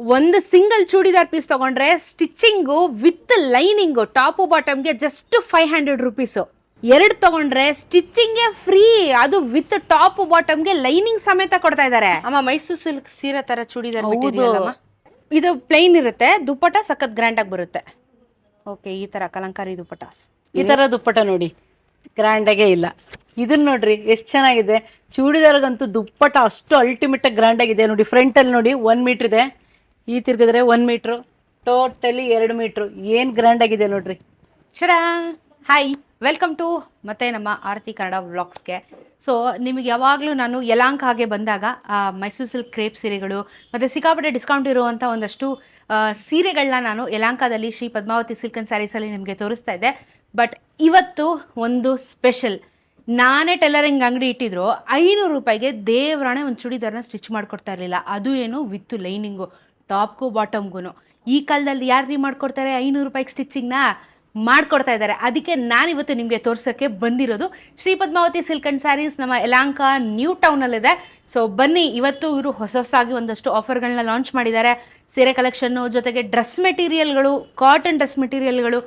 ಒಂದು single churidar piece ತಗೊಂಡ್ರೆ stitching with lining top ಬಾಟಮ್ಗೆ ಜಸ್ಟ್ ಫೈವ್ ಹಂಡ್ರೆಡ್ ರುಪೀಸು ಎರಡು ತಗೊಂಡ್ರೆ ಸ್ಟಿಚಿಂಗ್ಗೆ ಫ್ರೀ ಅದು ವಿತ್ ಟಾಪ್ ಬಾಟಮ್ಗೆ ಲೈನಿಂಗ್ ಸಮೇತ ಕೊಡ್ತಾ ಇದ್ದಾರೆ. ಅಮ್ಮ ಮೈಸೂರು ಸಿಲ್ಕ್ ಸೀರೆ ತರ ಚೂಡಿದಾರ್ material ಅಮ್ಮ? ಇದು ಪ್ಲೈನ್ ಇರುತ್ತೆ ದುಪ್ಪಟ ಸಖತ್ ಗ್ರ್ಯಾಂಡ್ ಆಗಿ ಬರುತ್ತೆ. ಓಕೆ ಈ ತರ ಕಲಂಕಾರಿ ದುಪ್ಪಟ ಈ ತರ ದುಪ್ಪಟ ನೋಡಿ ಗ್ರ್ಯಾಂಡಾಗೆ ಇಲ್ಲ. ಇದನ್ನ ನೋಡ್ರಿ ಎಷ್ಟು ಚೆನ್ನಾಗಿದೆ. ಚೂಡಿದಾರ್ಗಂತೂ ದುಪ್ಪಟ ಅಷ್ಟು ಅಲ್ಟಿಮೇಟ್ ಗ್ರ್ಯಾಂಡ್ ಆಗಿದೆ. ನೋಡಿ ಫ್ರಂಟ್ ಅಲ್ಲಿ ನೋಡಿ ಒನ್ ಮೀಟರ್ ಇದೆ. ಈ ತಿರ್ಗಿದ್ರೆ ಒನ್ ಮೀಟ್ರು. ಟೋಟಲಿ ಎರಡು ಮೀಟ್ರು. ಏನ್ ಗ್ರ್ಯಾಂಡ್ ಆಗಿದೆ ನೋಡ್ರಿ. ಚರಾಂಗ್ ಹಾಯ್ ವೆಲ್ಕಮ್ ಟು ಮತ್ತೆ ನಮ್ಮ ಆರತಿ ಕನ್ನಡ ವ್ಲಾಗ್ಸ್ಗೆ ಸೊ ನಿಮಗೆ ಯಾವಾಗಲೂ ನಾನು ಯಲಾಂಕ್ ಹಾಗೆ ಬಂದಾಗ ಮೈಸೂರು ಸಿಲ್ಕ್ ಕ್ರೇಪ್ ಸೀರೆಗಳು, ಮತ್ತು ಸಿಕ್ಕಾಪಟ್ಟೆ ಡಿಸ್ಕೌಂಟ್ ಇರುವಂಥ ಒಂದಷ್ಟು ಸೀರೆಗಳನ್ನ ನಾನು ಯಲಾಂಕದಲ್ಲಿ ಶ್ರೀ ಪದ್ಮಾವತಿ ಸಿಲ್ಕ್ ಆ್ಯಂಡ್ ಸ್ಯಾರೀಸಲ್ಲಿ ನಿಮಗೆ ತೋರಿಸ್ತಾ ಇದ್ದೆ. ಬಟ್ ಇವತ್ತು ಒಂದು ಸ್ಪೆಷಲ್ ನಾನೇ ಟೈಲರಿಂಗ್ ಅಂಗಡಿ ಇಟ್ಟಿದ್ರು, ಐನೂರು ರೂಪಾಯಿಗೆ ದೇವರಾಣೆ ಒಂದು ಚೂಡಿದಾರನ ಸ್ಟಿಚ್ ಮಾಡಿಕೊಡ್ತಾ ಇರಲಿಲ್ಲ. ಅದು ಏನು ವಿತ್ ಲೈನಿಂಗು ಟಾಪ್ಗೂ ಬಾಟಮ್ಗೂ ಈ ಕಾಲದಲ್ಲಿ ಯಾರು ರೀ ಮಾಡ್ಕೊಡ್ತಾರೆ? ಐನೂರು ರೂಪಾಯಿಗೆ ಸ್ಟಿಚಿಂಗ್ನ ಮಾಡ್ಕೊಡ್ತಾ ಇದ್ದಾರೆ. ಅದಕ್ಕೆ ನಾನಿವತ್ತು ನಿಮಗೆ ತೋರ್ಸೋಕ್ಕೆ ಬಂದಿರೋದು. Shri Padmavathi silk and sarees ನಮ್ಮ ಯಲಾಂಕ ನ್ಯೂ ಟೌನಲ್ಲಿದೆ. ಸೊ ಬನ್ನಿ, ಇವತ್ತು ಇವರು ಹೊಸ ಹೊಸಾಗಿ ಒಂದಷ್ಟು ಆಫರ್ಗಳನ್ನ ಲಾಂಚ್ ಮಾಡಿದ್ದಾರೆ. ಸೀರೆ ಕಲೆಕ್ಷನ್ನು ಜೊತೆಗೆ ಡ್ರೆಸ್ ಮೆಟೀರಿಯಲ್ಗಳು, ಕಾಟನ್ ಡ್ರೆಸ್ ಮೆಟೀರಿಯಲ್ಗಳು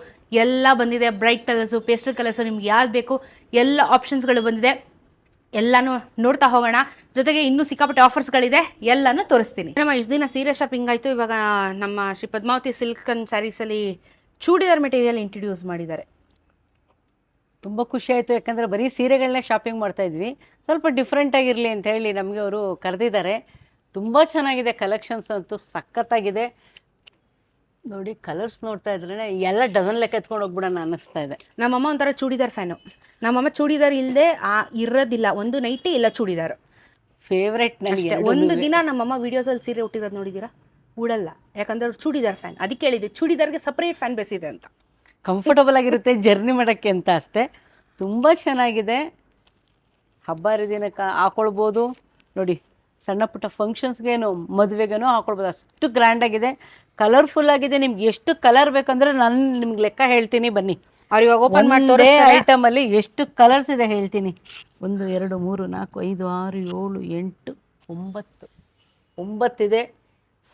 ಎಲ್ಲ ಬಂದಿದೆ. ಬ್ರೈಟ್ ಕಲರ್ಸು, ಪೇಸ್ಟಲ್ ಕಲರ್ಸು ನಿಮ್ಗೆ ಯಾವ್ದು ಬೇಕು? ಎಲ್ಲ ಆಪ್ಷನ್ಸ್ಗಳು ಬಂದಿದೆ. ಎಲ್ಲಾನು ನೋಡ್ತಾ ಹೋಗೋಣ. ಜೊತೆಗೆ ಇನ್ನೂ ಸಿಕ್ಕಾಪಟ್ಟೆ ಆಫರ್ಸ್ಗಳಿದೆ ಎಲ್ಲಾನು ತೋರಿಸ್ತೀನಿ. ನಮ್ಮ ಇಷ್ಟು ದಿನ ಸೀರೆ ಶಾಪಿಂಗ್ ಆಯಿತು. ಇವಾಗ ನಮ್ಮ ಶ್ರೀ ಪದ್ಮಾವತಿ ಸಿಲ್ಕ್ ಅಂಡ್ ಸ್ಯಾರೀಸಲ್ಲಿ ಚೂಡಿದಾರ್ ಮೆಟೀರಿಯಲ್ ಇಂಟ್ರಡ್ಯೂಸ್ ಮಾಡಿದ್ದಾರೆ. ತುಂಬ ಖುಷಿ ಆಯಿತು. ಯಾಕಂದರೆ ಬರೀ ಸೀರೆಗಳನ್ನೇ ಶಾಪಿಂಗ್ ಮಾಡ್ತಾ ಇದ್ವಿ. ಸ್ವಲ್ಪ ಡಿಫ್ರೆಂಟ್ ಆಗಿರಲಿ ಅಂತ ಹೇಳಿ ನಮಗೆ ಅವರು ಕರೆದಿದ್ದಾರೆ. ತುಂಬ ಚೆನ್ನಾಗಿದೆ. ಕಲೆಕ್ಷನ್ಸ್ ಅಂತೂ ಸಖತ್ತಾಗಿದೆ. ನೋಡಿ ಕಲರ್ಸ್ ನೋಡ್ತಾ ಇದ್ರೆ ಎಲ್ಲ ಡಜನ್ ಲೆಕ್ಕ ಎತ್ಕೊಂಡು ಹೋಗ್ಬಿಡೋಣ ಅನ್ನಿಸ್ತಾ ಇದೆ. ನಮ್ಮಮ್ಮ ಒಂಥರ ಚೂಡಿದಾರ್ ಫ್ಯಾನು. ನಮ್ಮಮ್ಮ ಚೂಡಿದಾರ್ ಇಲ್ಲದೆ ಆ ಇರೋದಿಲ್ಲ. ಒಂದು ನೈಟಿ ಇಲ್ಲ ಚೂಡಿದಾರ್. ಫೇವ್ರೆಟ್ ನನಗೆ ಅಷ್ಟೇ. ಒಂದು ದಿನ ನಮ್ಮಮ್ಮ ವಿಡಿಯೋಸಲ್ಲಿ ಸೀರೆ ಉಟ್ಟಿರೋದು ನೋಡಿದ್ದೀರಾ ಉಡಲ್ಲ. ಯಾಕಂದ್ರೆ ಅವ್ರು ಚೂಡಿದಾರ್ ಫ್ಯಾನ್ ಅದಕ್ಕೆ ಹೇಳಿದ್ದೆ ಚೂಡಿದಾರ್ಗೆ ಸಪ್ರೇಟ್ ಫ್ಯಾನ್ ಬೇಸಿದೆ ಅಂತ. ಕಂಫರ್ಟಬಲ್ ಆಗಿರುತ್ತೆ ಜರ್ನಿ ಮಾಡೋಕ್ಕೆ ಅಂತ ಅಷ್ಟೇ. ತುಂಬ ಚೆನ್ನಾಗಿದೆ. ಹಬ್ಬ ಹರಿದಿನಕ್ಕೆ ಹಾಕೊಳ್ಬೋದು. ನೋಡಿ ಸಣ್ಣ ಪುಟ್ಟ ಫಂಕ್ಷನ್ಸ್ಗೇನು ಮದುವೆಗೇನು ಹಾಕೊಳ್ಬೋದು. ಅಷ್ಟು ಗ್ರ್ಯಾಂಡ್ ಆಗಿದೆ. ಕಲರ್ಫುಲ್ ಆಗಿದೆ. ನಿಮ್ಗೆ ಎಷ್ಟು ಕಲರ್ ಬೇಕಂದ್ರೆ ನಾನು ನಿಮ್ಗೆ ಲೆಕ್ಕ ಹೇಳ್ತೀನಿ ಬನ್ನಿ. ಅವ್ರು ಇವಾಗ ಓಪನ್ ಮಾಡ್ತಾರೆ ಐಟಮ್ ಅಲ್ಲಿ ಎಷ್ಟು ಕಲರ್ಸ್ ಇದೆ ಹೇಳ್ತೀನಿ. ಒಂದು ಎರಡು ಮೂರು ನಾಲ್ಕು ಐದು ಆರು ಏಳು ಎಂಟು ಒಂಬತ್ತು. ಒಂಬತ್ತಿದೆ.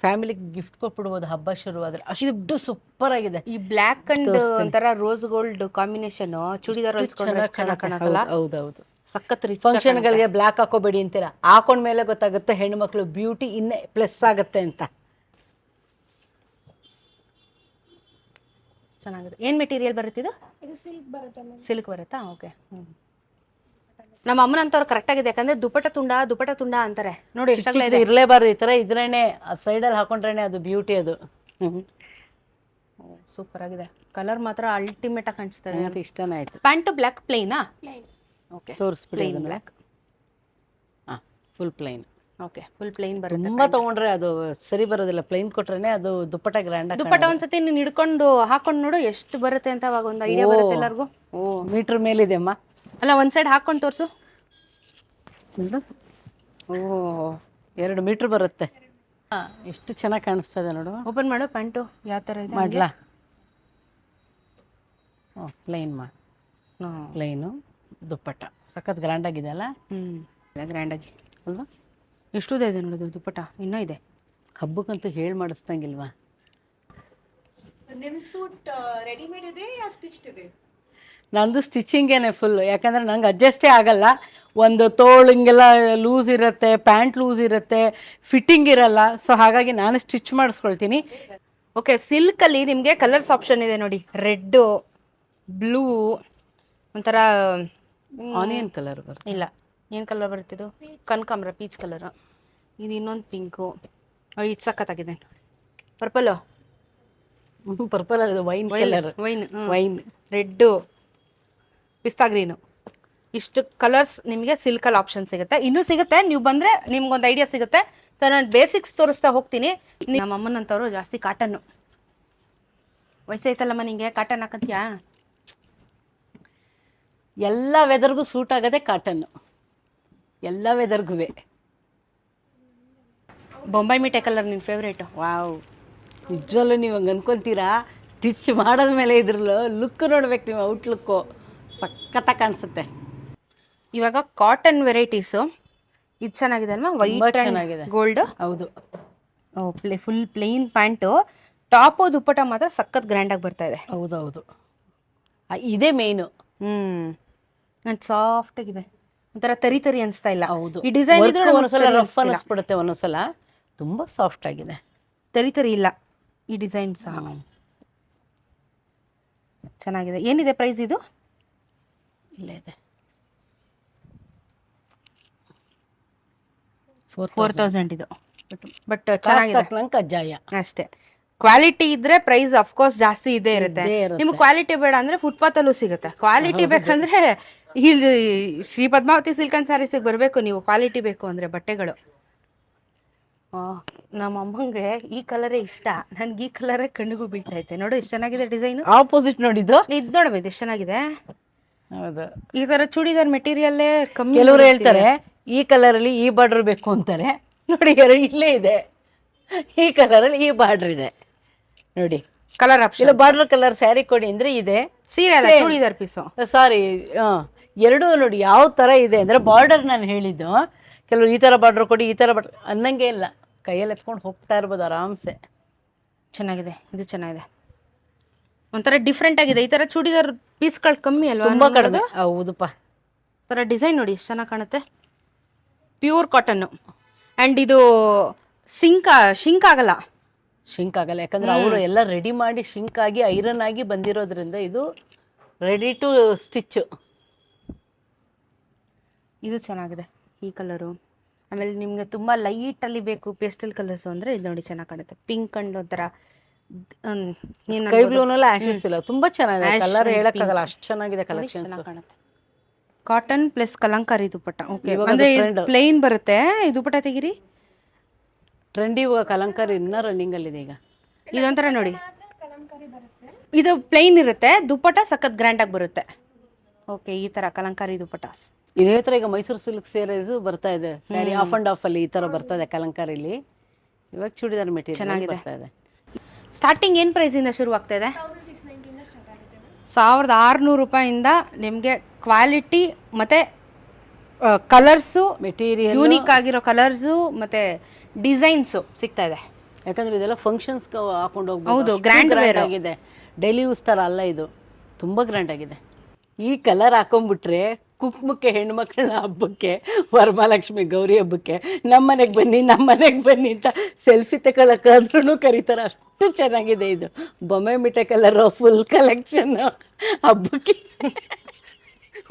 ಫ್ಯಾಮಿಲಿಗೆ ಗಿಫ್ಟ್ ಕೊಟ್ಬಿಡ್ಬೋದು. ಹಬ್ಬ ಶುರುವಾದ್ರೆ. ಅಷ್ಟು ಸೂಪರ್ ಆಗಿದೆ. ಈ ಬ್ಲ್ಯಾಕ್ ಅಂಡ್ ಒಂಥರ ರೋಸ್ ಗೋಲ್ಡ್ ಕಾಂಬಿನೇಷನ್ ಚೂಡಿದಾರ್ ಹೌದೌದು ಸಖತ್ ರೀ ಫಂಕ್ಷನ್ಗಳಿಗೆ ಬ್ಲ್ಯಾಕ್ ಹಾಕೋಬೇಡಿ ಅಂತೀರಾ? ಹಾಕೊಂಡ್ಮೇಲೆ ಗೊತ್ತಾಗುತ್ತೆ ಹೆಣ್ಮಕ್ಳು ಬ್ಯೂಟಿ ಇನ್ನೇ ಪ್ಲಸ್ ಆಗುತ್ತೆ ಅಂತ. ಚೆನ್ನಾಗಿದೆ. ಏನು ಮೆಟೀರಿಯಲ್ ಬರುತ್ತೆ ಇದು? ಸಿಲ್ಕ್ ಬರುತ್ತಾ ಓಕೆ ನಮ್ಮ ಅಮ್ಮನಂತವ್ರು ಕರೆಕ್ಟ್ ಆಗಿದೆ. ಯಾಕಂದ್ರೆ ದುಪಟ ತುಂಡ ದುಪಟ ತುಂಡ ಅಂತಾರೆ. ನೋಡಿ ಎಷ್ಟಾಗಲೇ ಇದೆ. ಇರಲೇಬಾರ್ದು ಈ ಥರ ಇದ್ರೇನೆ ಸೈಡಲ್ಲಿ ಹಾಕೊಂಡ್ರೇನೆ ಅದು ಬ್ಯೂಟಿ ಅದು. ಸೂಪರ್ ಆಗಿದೆ. ಕಲರ್ ಮಾತ್ರ ಅಲ್ಟಿಮೇಟ್ ಆಗಿ ಕಾಣಿಸ್ತದೆ ಅದು ಇಷ್ಟನೇ ಆಯ್ತು. ಪ್ಯಾಂಟ್ ಬ್ಲ್ಯಾಕ್ ಪ್ಲೇನಾ ಓಕೆ ತೋರಿಸ್ಬಿಡಿ ಬ್ಲಾಕ್ ಅದನ್ನ. ಬ್ಲ್ಯಾಕ್ ಹಾಂ full plain okay full plain ಬರುತ್ತೆ ತುಂಬಾ ತಗೊಂಡ್ರೆ ಅದು ಸರಿ ಬರೋದಿಲ್ಲ. ಪ್ಲೈನ್ ಕೊಟ್ರೇನೆ ಅದು ದುಪ್ಪಟ ಗ್ರ್ಯಾಂಡ್ ದುಪ್ಪಟ ಒಂದ್ಸತಿ ನೀನು ಹಿಡ್ಕೊಂಡು ಹಾಕೊಂಡು ನೋಡು ಎಷ್ಟು ಬರುತ್ತೆ ಅಂತ ಅವಾಗ ಒಂದು ಐಡಿಯಾ ಬರುತ್ತೆ ಎಲ್ಲರಿಗೂ. ಓ ಮೀಟರ್ ಮೇಲಿದೆ ಅಮ್ಮ. ಅಲ್ಲ ಒಂದ್ ಸೈಡ್ ಹಾಕೊಂಡು ತೋರಿಸು. ಓ ಎರಡು ಮೀಟರ್ ಬರುತ್ತೆ. ಹಾ. ಎಷ್ಟು ಚೆನ್ನಾಗಿ ಕಾಣಿಸ್ತಾ ಇದೆ ನೋಡು. ಓಪನ್ ಮಾಡು ಪ್ಯಾಂಟು ಯಾವ ಥರ ಇದೆ ಮಾಡ್ಲಾ? ಓ ಪ್ಲೈನ್ ಮಾ? ಪ್ಲೈನು ದುಪ್ಪಟ್ಟ. ಸಖತ್ ಗ್ರ್ಯಾಂಡ್ ಅಲ್ಲ? ಹ್ಞೂ ಗ್ರ್ಯಾಂಡಾಗಿ ಅಲ್ವಾ? ಎಷ್ಟುದೇ ಇದೆ ನೋಡೋದು ದುಪ್ಪಟ ಇನ್ನೂ ಇದೆ. ಹಬ್ಬಕ್ಕಂತೂ ಹೇಳಿ ಮಾಡಿಸ್ದಂಗಿಲ್ವಾ? ನಂದು ಸ್ಟಿಚಿಂಗೇನೆ ಫುಲ್ ಯಾಕಂದ್ರೆ ನಂಗೆ ಅಡ್ಜಸ್ಟೇ ಆಗಲ್ಲ. ಒಂದು ತೋಳು ಹಿಂಗೆಲ್ಲ ಲೂಸ್ ಇರುತ್ತೆ ಪ್ಯಾಂಟ್ ಲೂಸ್ ಇರುತ್ತೆ ಫಿಟ್ಟಿಂಗ್ ಇರಲ್ಲ. ಸೊ ಹಾಗಾಗಿ ನಾನು ಸ್ಟಿಚ್ ಮಾಡಿಸ್ಕೊಳ್ತೀನಿ. ಓಕೆ ಸಿಲ್ಕಲ್ಲಿ ನಿಮಗೆ ಕಲರ್ಸ್ ಆಪ್ಷನ್ ಇದೆ ನೋಡಿ. ರೆಡ್ಡು ಬ್ಲೂ ಒಂಥರ ಆನಿಯನ್ ಕಲರ್ ಬರುತ್ತೆ ಇಲ್ಲ. ಏನು ಕಲರ್ ಬರುತ್ತಿದ್ದು ಕನಕಾಂಬ್ರ ಪೀಚ್ ಕಲರ್ ಇದು ಇನ್ನೊಂದು ಪಿಂಕು ಇದು ಸಖತ್ತಾಗಿದೆ. ಪರ್ಪಲು ಪರ್ಪಲ್ ಅದು wine colour wine wine red pista green ಇಷ್ಟು ಕಲರ್ಸ್ ನಿಮಗೆ ಸಿಲ್ಕಲ್ ಆಪ್ಷನ್ ಸಿಗುತ್ತೆ. ಇನ್ನೂ ಸಿಗುತ್ತೆ ನೀವು ಬಂದರೆ ನಿಮ್ಗೊಂದು ಐಡಿಯಾ ಸಿಗುತ್ತೆ. ಸೊ ನಾನು ಬೇಸಿಕ್ಸ್ ತೋರಿಸ್ತಾ ಹೋಗ್ತೀನಿ. ನಮ್ಮ ಅಮ್ಮನಂತವ್ರು ಜಾಸ್ತಿ ಕಾಟನ್ನು ವಯಸ್ಸಾಯ್ತಲ್ಲಮ್ಮ ನಿಂಗೆ? ಕಾಟನ್ ಹಾಕತ್ಯಾ? ಎಲ್ಲ ವೆದರ್ಗೂ ಸೂಟ್ ಆಗೋದೇ ಕಾಟನ್ನು ಎಲ್ಲ ವೆದರ್ಗುವೆ ಬೊಂಬೈ ಮಿಠಾಯಿ ಕಲರ್ ನಿನ್ನ ಫೇವ್ರೇಟು ವಾವ್ ನಿಜವಲ್ಲೂ ನೀವು ಹಂಗೆ ಅನ್ಕೊಂತೀರಾ? ಸ್ಟಿಚ್ ಮಾಡಿದ್ಮೇಲೆ ಇದ್ರಲ್ಲೂ ಲುಕ್ ನೋಡ್ಬೇಕು ನೀವು ಔಟ್ಲುಕ್ಕು ಸಖತ್ತಾಗಿ ಕಾಣಿಸುತ್ತೆ. ಇವಾಗ ಕಾಟನ್ ವೆರೈಟೀಸು ಇದು ಚೆನ್ನಾಗಿದೆ ಅಲ್ವಾ? ವೈಟ್ ಚೆನ್ನಾಗಿದೆ. ಗೋಲ್ಡ್ ಹೌದು. Play full plain pant top dupatta ಮಾತ್ರ ಸಖತ್ ಗ್ರ್ಯಾಂಡಾಗಿ ಬರ್ತಾ ಇದೆ. ಹೌದೌದು. ಇದೇ ಮೇಯ್ನು ಹ್ಞೂ ಸಾಫ್ಟ್ ಆಗಿದೆ. ಒಂಥರ ತರಿ ತರಿ ಅನಿಸ್ತಾ ಇಲ್ಲ. ಹೌದು. ಈ ಡಿಸೈನ್ ಇದ್ರೆ ಒಂದೊಂದ್ಸಲ ರಫ್. ಅನ್ನಿಸ್ಬಿಡುತ್ತೆ ಒಂದೊಂದ್ಸಲ ತುಂಬ ಸಾಫ್ಟ್ ಆಗಿದೆ. ತರಿ ತರಿ ಇಲ್ಲ ಈ ಡಿಸೈನ್ ಸಹ. ಚೆನ್ನಾಗಿದೆ. ಏನಿದೆ ಪ್ರೈಸ್ ಇದು? ಇಲ್ಲೇ ಇದೆ. ಫೋರ್ ತೌಸಂಡ್ ಇದು. ಬಟ್ ಚೆನ್ನಾಗಿದೆ. ಕಜ್ಜಾಯ ಅಷ್ಟೇ. ಕ್ವಾಲಿಟಿ ಇದ್ರೆ ಪ್ರೈಸ್ ಅಫ್ಕೋರ್ಸ್ ಜಾಸ್ತಿ ಇದೇ ಇರುತ್ತೆ. ನಿಮ್ಗೆ ಕ್ವಾಲಿಟಿ ಬೇಡ ಅಂದ್ರೆ ಫುಟ್ಪಾತ್ ಅಲ್ಲೂ ಸಿಗುತ್ತೆ. ಕ್ವಾಲಿಟಿ ಬೇಕಂದ್ರೆ ಇಲ್ಲಿ ಶ್ರೀ ಪದ್ಮಾವತಿ ಸಿಲ್ಕ್ ಅಂಡ್ ಸ್ಯಾರೀಸಿಗೆ ಬರಬೇಕು ನೀವು ಕ್ವಾಲಿಟಿ ಬೇಕು ಅಂದ್ರೆ ಬಟ್ಟೆಗಳು. ಆ, ನಮ್ಮ ಅಮ್ಮಂಗೆ ಈ ಕಲರೇ ಇಷ್ಟ. ನನ್ಗೆ ಈ ಕಲರೇ ಕಣ್ಣಿಗೂ ಬೀಳ್ತಾ ಐತೆ. ನೋಡು ಎಷ್ಟು ಚೆನ್ನಾಗಿದೆ ಡಿಸೈನ್. ಆಪೋಸಿಟ್ ನೋಡಿದ್ದು ಇದು. ನೋಡಬೇಕು ಇದು ಎಷ್ಟು ಚೆನ್ನಾಗಿದೆ. ಹೌದು. ಈ ತರ ಚೂಡಿದಾರ್ ಮೆಟೀರಿಯಲ್ಲೇ ಕಮ್ಮಿ ಕೆಲವರು ಹೇಳ್ತಾರೆ ಈ ಕಲರಲ್ಲಿ ಈ ಬಾರ್ಡರ್ ಬೇಕು ಅಂತಾರೆ. ನೋಡಿ ಇಲ್ಲೇ ಇದೆ. ಈ ಕಲರಲ್ಲಿ ಈ ಬಾರ್ಡರ್ ಇದೆ. ನೋಡಿ. ಕಲರ್ ಆಪ್ಷನ್ ಇಲ್ಲ ಬಾರ್ಡರ್ ಕಲರ್ ಸ್ಯಾರಿ ಕೊಡಿ ಅಂದ್ರೆ ಇದೆ. ಸೀರೆ ಅಲ್ಲ ಚೂಡಿದಾರ್ ಪೀಸು. ಸಾರಿ ಎರಡೂ ನೋಡಿ ಯಾವ ಥರ ಇದೆ ಅಂದರೆ ಬಾರ್ಡರ್ ನಾನು ಹೇಳಿದ್ದು ಕೆಲವರು ಈ ಥರ ಬಾರ್ಡರ್ ಕೊಡಿ ಈ ಥರ ಬಾರ್ಡರ್ ಅನ್ನಂಗೆ ಇಲ್ಲ. ಕೈಯಲ್ಲಿ ಎತ್ಕೊಂಡು ಹೋಗ್ತಾ ಇರ್ಬೋದು ಆರಾಮ್ಸೆ. ಚೆನ್ನಾಗಿದೆ ಇದು ಚೆನ್ನಾಗಿದೆ. ಒಂಥರ ಡಿಫ್ರೆಂಟ್ ಆಗಿದೆ. ಈ ಥರ ಚೂಡಿದಾರ್ ಪೀಸ್ಗಳು ಕಮ್ಮಿ ಅಲ್ವಾ ತುಂಬ ಕಡಿಮೆ? ಹೌದಪ್ಪ. ಥರ ಡಿಸೈನ್ ನೋಡಿ ಎಷ್ಟು ಚೆನ್ನಾಗಿ ಕಾಣುತ್ತೆ. ಪ್ಯೂರ್ ಕಾಟನ್ನು ಆ್ಯಂಡ್ ಇದು ಸಿಂಕ್ ಶಿಂಕ್ ಆಗಲ್ಲ. ಶಿಂಕ್ ಆಗಲ್ಲ. ಯಾಕಂದ್ರೆ ಅವರು ಎಲ್ಲ ರೆಡಿ ಮಾಡಿ ಶಿಂಕ್ ಆಗಿ ಐರನ್ ಆಗಿ ಬಂದಿರೋದ್ರಿಂದ ಇದು ರೆಡಿ ಟು ಸ್ಟಿಚ್ ಇದು ಚೆನ್ನಾಗಿದೆ ಈ ಕಲರು ಆಮೇಲೆ ನಿಮಗೆ ತುಂಬ ಲೈಟಲ್ಲಿ ಬೇಕು ಪೇಸ್ಟಲ್ ಕಲರ್ಸು ಅಂದರೆ ಇದು ನೋಡಿ ಚೆನ್ನಾಗಿ ಕಾಣುತ್ತೆ. ಪಿಂಕ್ ಅಂಡ್ ಒಂಥರ ಇಲ್ಲ ತುಂಬಾ ಚೆನ್ನಾಗಿದೆ. ಕಲರ್ ಹೇಳಕ್ಕಾಗಲ್ಲ ಅಷ್ಟು ಚೆನ್ನಾಗಿದೆ ಕಲೆಕ್ಷನ್ ಕಾಣುತ್ತೆ. Cotton plus Kalamkari dupatta okay ಅಂದ್ರೆ ಪ್ಲೇನ್ ಬರುತ್ತೆ. ದುಪ್ಪಟ್ಟ ತೆಗಿರಿ. ಟ್ರೆಂಡಿ ಇವಾಗ ಕಲಂಕಾರಿ ಇನ್ನ ರನ್ನಿಂಗ್ ಅಲ್ಲಿದೆ ಈಗ. ಇದೊಂಥರ ನೋಡಿ. ಇದು ಪ್ಲೈನ್ ಇರುತ್ತೆ ದುಪ್ಪಟ ಸಖತ್ ಗ್ರ್ಯಾಂಡಾಗಿ ಬರುತ್ತೆ. ಓಕೆ ಈ ತರ ಕಲಂಕಾರಿ ದುಪ್ಪಟ ಇದೇ ತರ ಈಗ ಮೈಸೂರು ಸಿಲ್ಕ್ ಸೀರೀಸ್ ಬರ್ತಾ ಇದೆ? ಸ್ಯಾರಿ ಆಫ್ ಅಂಡ್ ಆಫ್ ಅಲ್ಲಿ ಈ ತರ ಬರ್ತಾ ಇದೆ ಕಲಂಕಾರಿಲಿ. ಇವಾಗ ಚೂಡಿದಾರ್ ಮೆಟೀರಿಯಲ್ ಚೆನ್ನಾಗಿದೆ. ಬರ್ತಾ ಇದೆ. ಸ್ಟಾರ್ಟಿಂಗ್ ಏನು ಪ್ರೈಸಿಂದ ಶುರು ಆಗ್ತಾ ಇದೆ? ಸಾವಿರದ ಆರುನೂರು ರೂಪಾಯಿಂದ ನಿಮಗೆ ಕ್ವಾಲಿಟಿ ಮತ್ತು ಕಲರ್ಸು ಮೆಟೀರಿಯಲ್ ಯೂನಿಕ್ ಆಗಿರೋ ಕಲರ್ಸು ಮತ್ತು ಡಿಸೈನ್ಸು ಸಿಗ್ತಾ ಇದೆ. ಯಾಕಂದ್ರೆ ಇದೆಲ್ಲ ಫಂಕ್ಷನ್ಸ್ ಹಾಕೊಂಡು ಹೌದು, ಹೋಗ್ಬೋದು grand ಗ್ರ್ಯಾಂಡ್ ವೇರ್ ಆಗಿದೆ. ಡೈಲಿ ಯೂಸ್ ಥರ ಅಲ್ಲ ಇದು. ತುಂಬಾ ಗ್ರ್ಯಾಂಡ್ ಆಗಿದೆ. ಈ ಕಲರ್ ಹಾಕೊಂಡ್ಬಿಟ್ರೆ ಕುಕ್ಮಕ್ಕೆ ಹೆಣ್ಮಕ್ಳನ್ನ ಹಬ್ಬಕ್ಕೆ ವರಮಹಾಲಕ್ಷ್ಮಿ ಗೌರಿ ಹಬ್ಬಕ್ಕೆ ನಮ್ಮ ಮನೆಗೆ ಬನ್ನಿ ನಮ್ಮ ಮನೆಗೆ ಬನ್ನಿ ಅಂತ ಸೆಲ್ಫಿ ತಗೊಳಕ್ಕಾದ್ರೂ ಕರೀತಾರೆ. ಅಷ್ಟು ಚೆನ್ನಾಗಿದೆ ಇದು. ಬೊಮ್ಮೆ ಮಿಟೆ ಕಲರ್ ಫುಲ್ ಕಲೆಕ್ಷನ್ ಹಬ್ಬಕ್ಕೆ.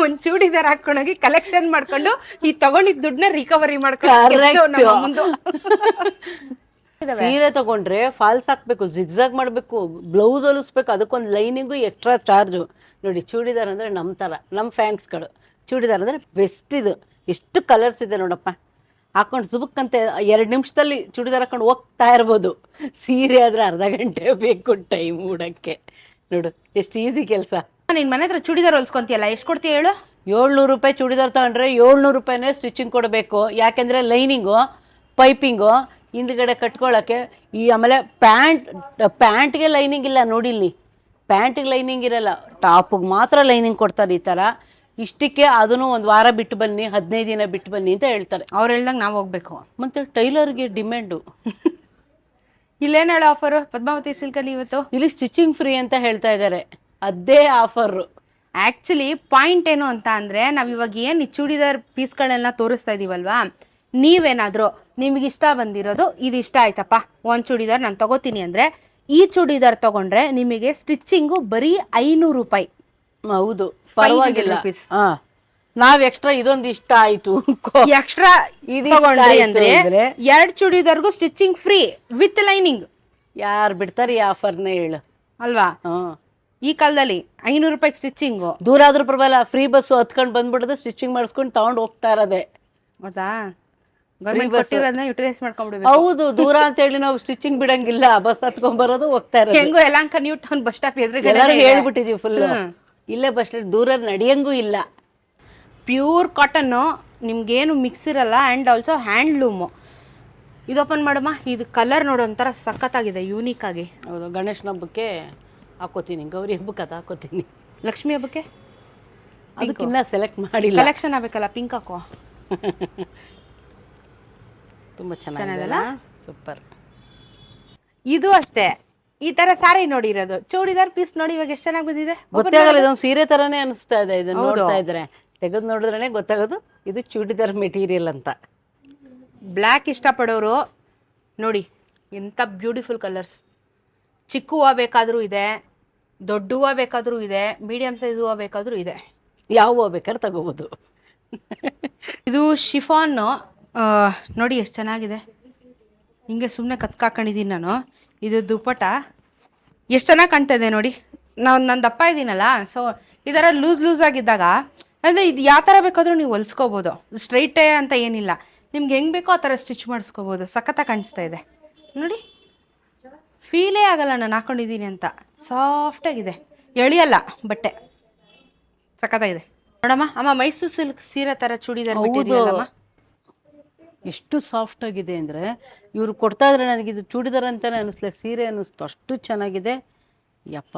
ಒಂದು ಚೂಡಿದಾರ್ ಹಾಕೊಂಡೋಗಿ ಕಲೆಕ್ಷನ್ ಮಾಡ್ಕೊಂಡು ಈ ತಗೊಂಡಿದ್ದ ದುಡ್ಡನ್ನ ರಿಕವರಿ ಮಾಡ್ಕೊಂಡು ಸೀರೆ ತಗೊಂಡ್ರೆ ಫಾಲ್ಸ್ ಹಾಕ್ಬೇಕು ಜಿಗ್ಜಾಗ್ ಮಾಡಬೇಕು ಬ್ಲೌಸ್ ಹೊಲಿಸ್ಬೇಕು ಅದಕ್ಕೊಂದು ಲೈನಿಂಗು ಎಕ್ಸ್ಟ್ರಾ ಚಾರ್ಜು ನೋಡಿ ಚೂಡಿದಾರ್ ಅಂದರೆ ನಮ್ಮ ಥರ ನಮ್ಮ ಫ್ಯಾನ್ಸ್ಗಳು ಚೂಡಿದಾರ್ ಅಂದರೆ ಬೆಸ್ಟ್ ಇದು. ಎಷ್ಟು ಕಲರ್ಸ್ ಇದೆ ನೋಡಪ್ಪ. ಹಾಕೊಂಡು ಸುಬುಕ್ ಅಂತ ಎರಡು ನಿಮಿಷದಲ್ಲಿ ಚೂಡಿದಾರ್ ಹಾಕೊಂಡು ಹೋಗ್ತಾ ಇರ್ಬೋದು. ಸೀರೆ ಆದರೆ ಅರ್ಧ ಗಂಟೆ ಬೇಕು ಟೈಮ್ ಉಡಕ್ಕೆ. ನೋಡು ಎಷ್ಟು ಈಸಿ ಕೆಲಸ. ನಿನ್ನ ಮನೆ ಹತ್ರ ಚೂಡಿದಾರ್ ಹೊಲ್ಸ್ಕೊಂತೀಯಲ್ಲ ಎಷ್ಟು ಕೊಡ್ತೀಯ ಹೇಳು? ಏಳ್ನೂರು ರೂಪಾಯಿ ಚೂಡಿದಾರ್ ತೊಗೊಂಡ್ರೆ ಏಳ್ನೂರು ರೂಪಾಯಿನೇ ಸ್ಟಿಚಿಂಗ್ ಕೊಡಬೇಕು. ಯಾಕೆಂದರೆ ಲೈನಿಂಗು ಪೈಪಿಂಗು ಹಿಂದ್ಗಡೆ ಕಟ್ಕೊಳ್ಳೋಕ್ಕೆ ಈ ಆಮೇಲೆ ಪ್ಯಾಂಟ್ ಪ್ಯಾಂಟ್ಗೆ ಲೈನಿಂಗ್ ಇಲ್ಲ ನೋಡಿಲ್ಲಿ ಪ್ಯಾಂಟಿಗೆ ಲೈನಿಂಗ್ ಇರಲ್ಲ. ಟಾಪಿಗೆ ಮಾತ್ರ ಲೈನಿಂಗ್ ಕೊಡ್ತಾರೆ ಈ ಥರ ಇಷ್ಟಕ್ಕೆ ಅದನ್ನು ಒಂದು ವಾರ ಬಿಟ್ಟು ಬನ್ನಿ ಹದಿನೈದು ದಿನ ಬಿಟ್ಟು ಬನ್ನಿ ಅಂತ ಹೇಳ್ತಾರೆ. ಅವ್ರು ಹೇಳ್ದಂಗೆ ನಾವು ಹೋಗ್ಬೇಕು. ಮತ್ತು ಟೈಲರ್ಗೆ ಡಿಮ್ಯಾಂಡು. ಇಲ್ಲೇನು ಹೇಳೋ ಆಫರು ಪದ್ಮಾವತಿ ಸಿಲ್ಕಲ್ಲಿ ಇವತ್ತು? ಇಲ್ಲಿ ಸ್ಟಿಚಿಂಗ್ ಫ್ರೀ ಅಂತ ಹೇಳ್ತಾ ಇದ್ದಾರೆ. ಅದೇ ಆಫರು ಆ್ಯಕ್ಚುಲಿ ಪಾಯಿಂಟ್ ಏನು ಅಂತ ಅಂದರೆ ನಾವು ಇವಾಗ ಏನು ಈ ಚೂಡಿದಾರ್ ಪೀಸ್ಗಳನ್ನೆಲ್ಲ ತೋರಿಸ್ತಾ ಇದ್ದೀವಲ್ವಾ ನೀವೇನಾದರೂ ನಿಮಗೆ ಇಷ್ಟ ಬಂದಿರೋದು ಇದು ಇಷ್ಟ ಆಯ್ತಪ್ಪ. ಒಂದು ಚೂಡಿದಾರ್ ನಾನು ತಗೋತೀನಿ ಅಂದರೆ ಈ ಚೂಡಿದಾರ್ ತಗೊಂಡ್ರೆ ನಿಮಗೆ ಸ್ಟಿಚ್ಚಿಂಗು ಬರೀ ಐನೂರು ರೂಪಾಯಿ. ಹೌದು ಪರವಾಗಿಲ್ಲ. rupees. ಹಾಂ. ನಾವು ಎಕ್ಸ್ಟ್ರಾ ಇದೊಂದು ಇಷ್ಟ ಆಯ್ತು ಎಕ್ಸ್ಟ್ರಾ ಇದು ಇಷ್ಟ ತಗೊಂಡ್ರಿ ಆಯ್ತು ಅಂದ್ರೆ ಅಂದ್ರೆ? ಎರಡು ಚೂಡಿದಾರ್ಗೂ ಸ್ಟಿಚಿಂಗ್ ಫ್ರೀ ವಿತ್ ಲೈನಿಂಗ್ ಯಾರು ಬಿಡ್ತಾರೆ ಈ ಆಫರ್ನೇ ಹೇಳು. ಅಲ್ವಾ? ಈ ಕಾಲದಲ್ಲಿ ಐನೂರು ರೂಪಾಯಿ ಸ್ಟಿಚಿಂಗ್ ದೂರ ಆದ್ರೂ ಪರವಾಗಿಲ್ಲ ಫ್ರೀ ಬಸ್ ಹತ್ಕೊಂಡ್ ಬಂದ್ಬಿಡುದು ಸ್ಟಿಚಿಂಗ್ ಮಾಡಿಸ್ಕೊಂಡು ತಗೊಂಡ್ ಹೋಗ್ತಾ ಇರೋದೇ. ಹೌದಾ? ಗೌರ್ಮೆಂಟ್ ಕೊಟ್ಟಿರೋದನ್ನ ಯುಟಿಲೈಸ್ ಮಾಡ್ಕೊಂಡ್ಬಿಡ್ಬೇಕು. ಹೌದು ದೂರ ಅಂತ ಹೇಳಿ ನಾವು ಸ್ಟಿಚಿಂಗ್ ಬಿಡಂಗಿಲ್ಲ. ಬಸ್ ಹತ್ಕೊಂಡ್ ಬರೋದು ಹೋಗ್ತಾ ಇರೋದು. ಹೆಂಗೋ Yelahanka new town bus stop ಎದುರುಗಡೆ ಎಲ್ಲರೂ ಹೇಳ್ಬಿಟ್ಟಿದೀವಿ ಫುಲ್ ಇಲ್ಲೇ ಬಸ್ ಸ್ಟ್ಯಾಂಡ್ ದೂರ ನಡೆಯಂಗೂ ಇಲ್ಲ. ಪ್ಯೂರ್ ಕಾಟನ್ನು ನಿಮಗೇನು ಮಿಕ್ಸ್ ಇರಲ್ಲ ಆ್ಯಂಡ್ ಆಲ್ಸೋ ಹ್ಯಾಂಡ್ಲೂಮು ಇದು ಓಪನ್ ಮಾಡಮ್ಮ ಇದು ಕಲರ್ ನೋಡೋ ಒಂಥರ ಸಖತ್ತಾಗಿದೆ ಯೂನಿಕ್ ಆಗಿ. ಹೌದು ಗಣೇಶನ ಹಬ್ಬಕ್ಕೆ ಹಾಕೋತೀನಿ ಗೌರಿ ಹಬ್ಬಕ್ಕೆ ಅದು ಹಾಕೋತೀನಿ. ಲಕ್ಷ್ಮಿ ಹಬ್ಬಕ್ಕೆ? ಅದಕ್ಕಿನ್ನ ಸೆಲೆಕ್ಟ್ ಮಾಡಿ ಕಲೆಕ್ಷನ್ ಆಗಬೇಕಲ್ಲ ಪಿಂಕ್ ಹಾಕೋ ತುಂಬ ಚೆನ್ನಾಗಿದೆ ಸೂಪರ್. ಇದು ಅಷ್ಟೇ. ಈ ತರ ಸಾರಿ ನೋಡಿರೋದು ಚೂಡಿದಾರ್ ಪೀಸ್ ನೋಡಿ ಇವಾಗ ಎಷ್ಟು ಚೆನ್ನಾಗಿ ಬಂದಿದೆ ಗೊತ್ತೇ ಆಗಲ್ಲ ಇದೊಂದು ಸೀರೆ ತರನೇ ಅನಿಸ್ತಾ ಇದೆ ಇದನ್ನ ನೋಡ್ತಾ ಇದ್ರೆ. ತೆಗೆದು ನೋಡಿದ್ರೇನೆ ಗೊತ್ತಾಗೋದು ಇದು ಚೂಡಿದಾರ್ ಮೆಟೀರಿಯಲ್ ಅಂತ. ಬ್ಲ್ಯಾಕ್ ಇಷ್ಟಪಡೋರು ನೋಡಿ ಎಂಥ ಬ್ಯೂಟಿಫುಲ್ ಕಲರ್ಸ್ ಚಿಕ್ಕ ಹೂವು ಬೇಕಾದರೂ ಇದೆ ದೊಡ್ಡ ಹೂವು ಬೇಕಾದರೂ ಇದೆ ಮೀಡಿಯಂ ಸೈಜ್ ಹೂವು ಬೇಕಾದರೂ ಇದೆ. ಯಾವ ಹೂವು ಬೇಕಾದ್ರೆ ತಗೋಬೋದು. ಇದು ಶಿಫಾನ್ ನೋಡಿ ಎಷ್ಟು ಚೆನ್ನಾಗಿದೆ. ಹಿಂಗೆ ಸುಮ್ಮನೆ ಕತ್ಕಾಕೊಂಡಿದ್ದೀನಿ ನಾನು. ಇದು ದುಪ್ಪಟ ಎಷ್ಟು ಚೆನ್ನಾಗಿ ಕಾಣ್ತಾ ಇದೆ ನೋಡಿ. ನಾವು ನಾನು ದಪ್ಪ ಇದ್ದೀನಲ್ಲ ಸೊ ಈ ಥರ ಲೂಸ್ ಲೂಸ್ ಆಗಿದ್ದಾಗ ಅಂದರೆ ಇದು ಯಾವ ಥರ ಬೇಕಾದರೂ ನೀವು ಹೊಲ್ಸ್ಕೋಬೋದು. ಸ್ಟ್ರೈಟೇ ಅಂತ ಏನಿಲ್ಲ. ನಿಮ್ಗೆ ಹೆಂಗೆ ಬೇಕೋ ಆ ಥರ ಸ್ಟಿಚ್ ಮಾಡಿಸ್ಕೋಬೋದು. ಸಖತ್ತಾಗಿ ಕಾಣಿಸ್ತಾ ಇದೆ. ನೋಡಿ. ಫೀಲೇ ಆಗಲ್ಲ ನಾನು ಹಾಕೊಂಡಿದ್ದೀನಿ ಅಂತ. ಸಾಫ್ಟಾಗಿದೆ ಎಳಿಯಲ್ಲ ಬಟ್ಟೆ. ಸಖತ್ತಾಗಿದೆ. ನೋಡಮ್ಮ ಅಮ್ಮ ಮೈಸೂರು ಸಿಲ್ಕ್ ಸೀರೆ ಥರ ಚೂಡಿದಾರ ಎಷ್ಟು ಸಾಫ್ಟ್ ಆಗಿದೆ ಅಂದರೆ ಇವರು ಕೊಡ್ತಾ ಇದ್ರೆ ನನಗೆ ಇದು ಚೂಡಿದಾರ್ ಅಂತಾನೆ ಅನಿಸ್ಲಿಲ್ಲ ಸೀರೆ ಅನ್ನಿಸ್ತು ಅಷ್ಟು ಚೆನ್ನಾಗಿದೆ. ಯಪ್ಪ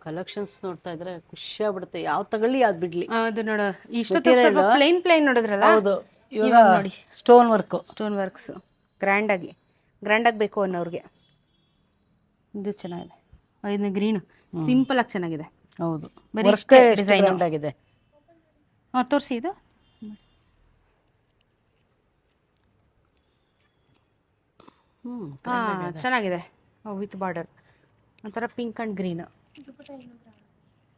ಕಲೆಕ್ಷನ್ಸ್ ನೋಡ್ತಾ ಇದ್ರೆ ಖುಷಿ ಆಗ್ಬಿಡುತ್ತೆ ಯಾವ ತಗೊಳ್ಳಿ ಯಾವ್ದು ಬಿಡ್ಲಿ. ಅದು ನೋಡು ಇಷ್ಟೊತ್ತು ಸ್ವಲ್ಪ ಪ್ಲೈನ್ ಪ್ಲೈನ್ ನೋಡಿದ್ರಲ್ಲ? ಹೌದು. ಇವಾಗ ನೋಡಿ. ಸ್ಟೋನ್ ವರ್ಕು ಸ್ಟೋನ್ ವರ್ಕ್ಸ್ ಗ್ರ್ಯಾಂಡಾಗಿ ಗ್ರ್ಯಾಂಡಾಗಿ ಬೇಕು ಅನ್ನೋರಿಗೆ. ಇದು ಚೆನ್ನಾಗಿದೆ. ಇದನ್ನ ಗ್ರೀನು ಸಿಂಪಲ್ ಆಗಿ ಚೆನ್ನಾಗಿದೆ. ಹೌದು. ಬರೀ ಇಷ್ಟೇ. ಡಿಸೈನ್ ಆಗಿದೆ? ಹಾಂ ತೋರಿಸಿ ಇದು ಹ್ಮ್ ಹಾಂ ಚೆನ್ನಾಗಿದೆ. ವಿತ್ ಬಾರ್ಡರ್ ಒಂಥರ ಪಿಂಕ್ ಆ್ಯಂಡ್ ಗ್ರೀನ್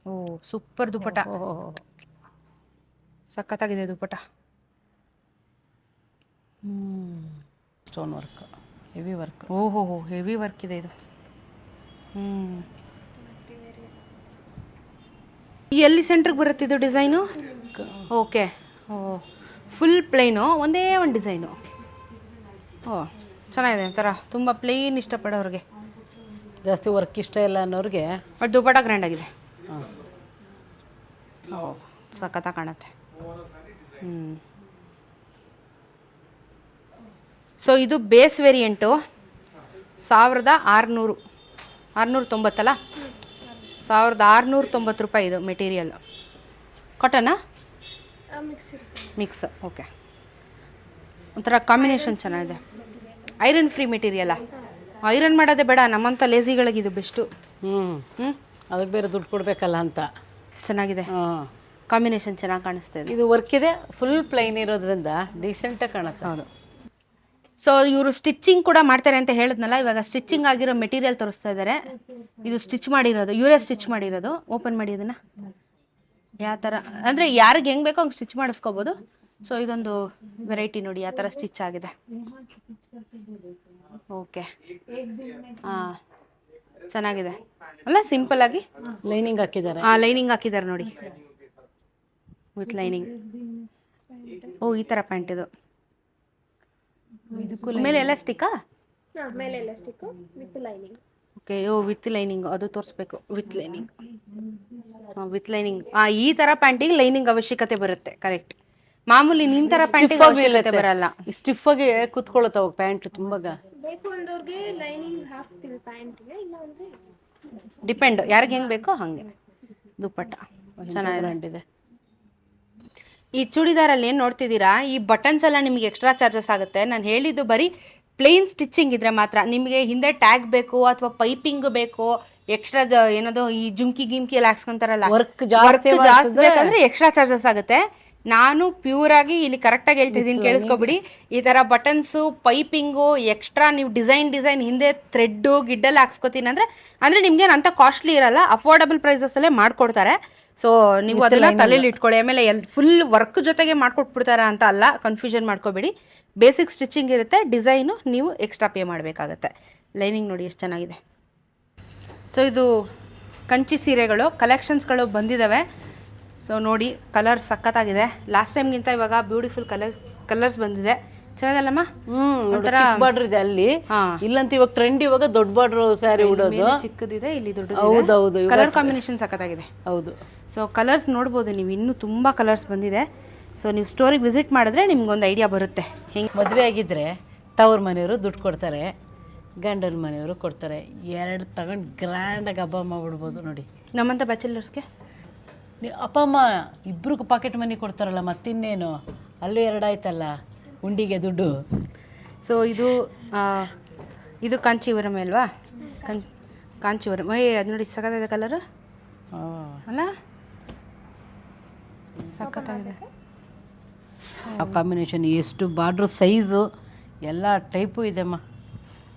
ಓ ಸೂಪರ್ ದುಪ್ಪಟ ಸಖತ್ತಾಗಿದೆ dupatta stone work heavy work ಓಹೋ ಹೋ ಹೆವಿ ವರ್ಕ್ ಇದೆ ಇದು. ಹ್ಞೂ. ಎಲ್ಲಿ ಸೆಂಟ್ರಿಗೆ ಬರುತ್ತೆ ಇದು ಡಿಸೈನು ಓಕೆ ಓ ಫುಲ್ ಪ್ಲೇನು ಒಂದೇ ಒಂದು ಡಿಸೈನು ಓ. ಚೆನ್ನಾಗಿದೆ ಒಂಥರ ತುಂಬ ಪ್ಲೇನ್ ಇಷ್ಟಪಡೋರಿಗೆ. ಜಾಸ್ತಿ ವರ್ಕ್ ಇಷ್ಟ ಇಲ್ಲ ಅನ್ನೋರಿಗೆ. ಬಟ್ ದುಪ್ಪಟ ಗ್ರ್ಯಾಂಡ್ ಆಗಿದೆ. ಹಾಂ. ಓ ಸಖತ್ತಾಗಿ ಕಾಣುತ್ತೆ. ಹ್ಞೂ ಸೊ ಇದು ಬೇಸ್ ವೇರಿಯಂಟು ಸಾವಿರದ ಆರುನೂರು. ಆರುನೂರ ತೊಂಬತ್ತಲ್ಲ? ಸಾವಿರದ ಆರುನೂರ ತೊಂಬತ್ತು ರೂಪಾಯಿ ಇದು ಮೆಟೀರಿಯಲ್ ಕಾಟನಾ ಮಿಕ್ಸ್ ಓಕೆ ಒಂಥರ ಕಾಂಬಿನೇಷನ್ ಚೆನ್ನಾಗಿದೆ. ಐರನ್ ಫ್ರೀ ಮೆಟೀರಿಯಲ್ಲ ಐರನ್ ಮಾಡೋದೇ ಬೇಡ ನಮ್ಮಂಥ ಲೇಸಿಗಳಿಗೆ ಇದು ಬೆಸ್ಟು ಹ್ಞೂ ಹ್ಞೂ ಅದಕ್ಕೆ ಬೇರೆ ದುಡ್ಡು ಕೊಡಬೇಕಲ್ಲ ಅಂತ. ಚೆನ್ನಾಗಿದೆ. ಹಾಂ. ಕಾಂಬಿನೇಷನ್ ಚೆನ್ನಾಗಿ ಕಾಣಿಸ್ತಾ ಇದೆ. ಇದು ವರ್ಕ್ ಇದೆ ಫುಲ್ ಪ್ಲೈನ್ ಇರೋದ್ರಿಂದ ಡೀಸೆಂಟಾಗಿ ಕಾಣುತ್ತೆ. ಹೌದು. ಸೊ ಇವರು ಸ್ಟಿಚಿಂಗ್ ಕೂಡ ಮಾಡ್ತಾರೆ ಅಂತ ಹೇಳಿದ್ನಲ್ಲ ಇವಾಗ ಸ್ಟಿಚಿಂಗ್ ಆಗಿರೋ ಮೆಟೀರಿಯಲ್ ತೋರಿಸ್ತಾ ಇದ್ದಾರೆ ಇದು ಸ್ಟಿಚ್ ಮಾಡಿರೋದು ಇವರೇ ಸ್ಟಿಚ್ ಮಾಡಿರೋದು. ಓಪನ್ ಮಾಡಿ ಅದನ್ನ. ಯಾವ ಥರ ಅಂದರೆ ಯಾರಿಗೆ ಹೆಂಗೆ ಬೇಕೋ ಹಂಗೆ ಸ್ಟಿಚ್ ಮಾಡಿಸ್ಕೋಬೋದು. ಸೊ ಇದೊಂದು ವೆರೈಟಿ ನೋಡಿ ಆ ಥರ ಸ್ಟಿಚ್ ಆಗಿದೆ. ಓಕೆ ಹಾಂ ಚೆನ್ನಾಗಿದೆ. ಅಲ್ಲ ಸಿಂಪಲ್ ಆಗಿ? ಲೈನಿಂಗ್ ಹಾಕಿದ್ದಾರೆ. ಹಾಂ ಲೈನಿಂಗ್ ಹಾಕಿದ್ದಾರೆ ನೋಡಿ. ವಿತ್ ಲೈನಿಂಗ್ ಓ ಈ ಥರ ಪ್ಯಾಂಟ್ ಇದು. ಮೇಲೆ ಎಲ್ಲ ಸ್ಟಿಕ್ಕಾ ಮೇಲೆ ಎಲಾಸ್ಟಿಕ್ ವಿತ್ ಲೈನಿಂಗ್ ಓಕೆ ಓ ವಿತ್ ಲೈನಿಂಗ್ ಅದು ತೋರಿಸ್ಬೇಕು. ವಿತ್ ಲೈನಿಂಗ್ ಹಾಂ ವಿತ್ ಲೈನಿಂಗ್ ಆ ಈ ಥರ ಪ್ಯಾಂಟಿಗೆ ಲೈನಿಂಗ್ ಅವಶ್ಯಕತೆ ಬರುತ್ತೆ ಕರೆಕ್ಟ್ ಮಾಮೂಲಿ ನಿನ್ ತರ ಪ್ಯಾಂಟ್ ಬರಲ್ಲ. ಸ್ಟಿಫ್ ಆಗಿ ಕುತ್ಕೊಳ್ಳುತ್ತೆ ಅವಾಗ ಪ್ಯಾಂಟ್ ತುಂಬಾ ಬೇಕು ಅಂದವ್ರಿಗೆ ಲೈನಿಂಗ್ ಹಾಕ್ತೀವಿ ಪ್ಯಾಂಟ್ಗೆ ಇಲ್ಲ ಅಂದ್ರೆ ಡಿಪೆಂಡ್ ಯಾರಿಗೆ ಹೆಂಗ್ ಬೇಕೋ ಹಂಗೆ. ದುಪ್ಪಟ್ಟ. ಚೆನ್ನಾಗಿದೆ. ಈ ಚೂಡಿದಾರಲ್ಲಿ ಏನು ನೋಡ್ತಿದ್ದೀರಾ? ಈ ಬಟನ್ಸ್ ಎಲ್ಲ ನಿಮಗೆ ಎಕ್ಸ್ಟ್ರಾ ಚಾರ್ಜಸ್ ಆಗುತ್ತೆ. ನಾನು ಹೇಳಿದ್ದು ಬರೀ ಪ್ಲೇನ್ ಸ್ಟಿಚಿಂಗ್ ಇದ್ರೆ ಮಾತ್ರ. ನಿಮಗೆ ಹಿಂದೆ ಟ್ಯಾಗ್ ಬೇಕು ಅಥವಾ ಪೈಪಿಂಗ್ ಬೇಕು ಎಕ್ಸ್ಟ್ರಾ ಏನದು ಈ ಜುಮ್ಕಿ ಗಿಮ್ಕಿ ಎಲ್ಲ ಹಾಕ್ಸ್ಕೊಂತಾರಲ್ಲ ವರ್ಕ್ ಜಾಸ್ತಿ ವರ್ಕ್ ಜಾಸ್ತಿ ಬೇಕಂದ್ರೆ ಎಕ್ಸ್ಟ್ರಾ ಚಾರ್ಜಸ್ ಆಗುತ್ತೆ. ನಾನು ಪ್ಯೂರ್ ಆಗಿ ಇಲ್ಲಿ ಕರೆಕ್ಟಾಗಿ ಹೇಳ್ತಿದ್ದೀನಿ ಕೇಳಿಸ್ಕೊಬಿಡಿ. ಈ ಥರ ಬಟನ್ಸು ಪೈಪಿಂಗು ಎಕ್ಸ್ಟ್ರಾ ನೀವು ಡಿಸೈನ್ ಡಿಸೈನ್ ಹಿಂದೆ ಥ್ರೆಡ್ಡು ಗಿಡ್ಡಲ್ಲಿ ಹಾಕ್ಸ್ಕೊತೀನಿ ಅಂದ್ರೆ ಅಂದ್ರೆ ನಿಮ್ಗೆ ಅಂತ ಕಾಸ್ಟ್ಲಿ ಇರಲ್ಲ ಅಫೋರ್ಡಬಲ್ ಪ್ರೈಸಸ್ಸಲ್ಲೇ ಮಾಡ್ಕೊಡ್ತಾರೆ. ಸೊ ನೀವು ಅದನ್ನ ತಲೆಯಲ್ಲಿ ಇಟ್ಕೊಳ್ಳಿ ಆಮೇಲೆ ಎಲ್ ಫುಲ್ ವರ್ಕ್ ಜೊತೆಗೆ ಮಾಡ್ಕೊಟ್ಬಿಡ್ತಾರ ಅಂತ ಅಲ್ಲ ಕನ್ಫ್ಯೂಷನ್ ಮಾಡ್ಕೋಬೇಡಿ. ಬೇಸಿಕ್ ಸ್ಟಿಚಿಂಗ್ ಇರುತ್ತೆ ಡಿಸೈನು ನೀವು ಎಕ್ಸ್ಟ್ರಾ ಪೇ ಮಾಡಬೇಕಾಗತ್ತೆ. ಲೈನಿಂಗ್ ನೋಡಿ ಎಷ್ಟು ಚೆನ್ನಾಗಿದೆ. ಸೊ ಇದು ಕಂಚಿ ಸೀರೆಗಳು ಕಲೆಕ್ಷನ್ಸ್ಗಳು ಬಂದಿದ್ದಾವೆ ಸೊ ನೋಡಿ ಕಲರ್ ಸಖತ್ತಾಗಿದೆ. ಲಾಸ್ಟ್ ಟೈಮ್ಗಿಂತ ಇವಾಗ ಬ್ಯೂಟಿಫುಲ್ ಕಲರ್ ಕಲರ್ಸ್ ಬಂದಿದೆ. ಚೆನ್ನಾಗಲ್ಲಮ್ಮ ಹ್ಮ್ ಬಾರ್ಡರ್ ಇದೆ ಅಲ್ಲಿ. ಇಲ್ಲಂತ ಇವಾಗ ಟ್ರೆಂಡ್ ಇವಾಗ ದೊಡ್ಡ ಬಾರ್ಡರ್ ಸ್ಯಾರಿ ಉಡೋದು. ಚಿಕ್ಕದಿದೆ ಇಲ್ಲಿ ಹೌದೌದು ಇವಾಗ- ಕಲರ್ ಕಾಂಬಿನೇಷನ್ ಸಖತ್ತಾಗಿದೆ. ಹೌದು. ಸೊ ಕಲರ್ಸ್ ನೋಡ್ಬೋದು ನೀವು ಇನ್ನೂ ತುಂಬಾ ಕಲರ್ಸ್ ಬಂದಿದೆ. ಸೊ ನೀವು ಸ್ಟೋರಿಗೆ ವಿಸಿಟ್ ಮಾಡಿದ್ರೆ ನಿಮ್ಗೊಂದು ಐಡಿಯಾ ಬರುತ್ತೆ. ಹೆಂಗೆ ಮದುವೆ ಆಗಿದ್ರೆ ತವ್ರ ಮನೆಯವರು ದುಡ್ಡು ಕೊಡ್ತಾರೆ ಗಂಡನ ಮನೆಯವರು ಕೊಡ್ತಾರೆ. ಎರಡು ತಗೊಂಡು ಗ್ರ್ಯಾಂಡಾಗಿ ಹಬ್ಬ ಮಾಡ್ಬಿಡ್ಬೋದು ನೋಡಿ. ನಮ್ಮಂಥ ಬ್ಯಾಚುಲರ್ಸ್ಗೆ ನೀವು ಅಪ್ಪ ಅಮ್ಮ ಇಬ್ಬರಿಗೂ ಪಾಕೆಟ್ ಮನಿ ಕೊಡ್ತಾರಲ್ಲ ಮತ್ತಿನ್ನೇನು? ಅಲ್ಲೂ ಎರಡಾಯ್ತಲ್ಲ ಉಂಡಿಗೆ ದುಡ್ಡು. ಸೊ ಇದು ಇದು ಕಾಂಚೀವರಂ ಅಲ್ವಾ? ಕಂ ಕಾಂಚೀವರಂ ಏ ಅದು ನೋಡಿ ಸಖತ್ತಾಗಿದೆ ಕಲರು ಅಲ್ಲ? ಸಖತ್ತಾಗಿದೆ. ಆ ಕಾಂಬಿನೇಷನ್ ಎಷ್ಟು ಬಾರ್ಡ್ರ್ ಸೈಜು ಎಲ್ಲ ಟೈಪು ಇದೆಮ್ಮ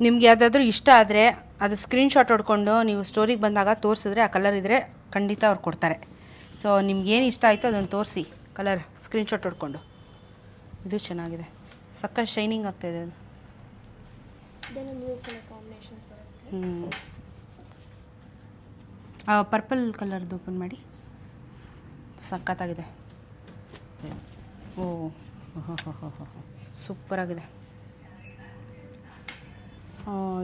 ನಿಮ್ಗೆ ಯಾವುದಾದ್ರೂ ಇಷ್ಟ ಆದರೆ ಅದು ಸ್ಕ್ರೀನ್ಶಾಟ್ ಹೊಡ್ಕೊಂಡು ನೀವು ಸ್ಟೋರಿಗೆ ಬಂದಾಗ ತೋರಿಸಿದ್ರೆ ಆ ಕಲರ್ ಇದ್ದರೆ ಖಂಡಿತ ಅವ್ರು ಕೊಡ್ತಾರೆ. ಸೊ ನಿಮ್ಗೇನು ಇಷ್ಟ ಆಯಿತು ಅದನ್ನು ತೋರಿಸಿ. ಕಲರ್ ಸ್ಕ್ರೀನ್ಶಾಟ್ ಹೊಡ್ಕೊಂಡು. ಇದು ಚೆನ್ನಾಗಿದೆ. ಸಕ್ಕ ಶೈನಿಂಗ್ ಆಗ್ತಾಯಿದೆ ಅದು. ಹ್ಞೂ ಪರ್ಪಲ್ ಕಲರ್ದು ಓಪನ್ ಮಾಡಿ. ಸಖತ್ತಾಗಿದೆ ಓ ಸೂಪರಾಗಿದೆ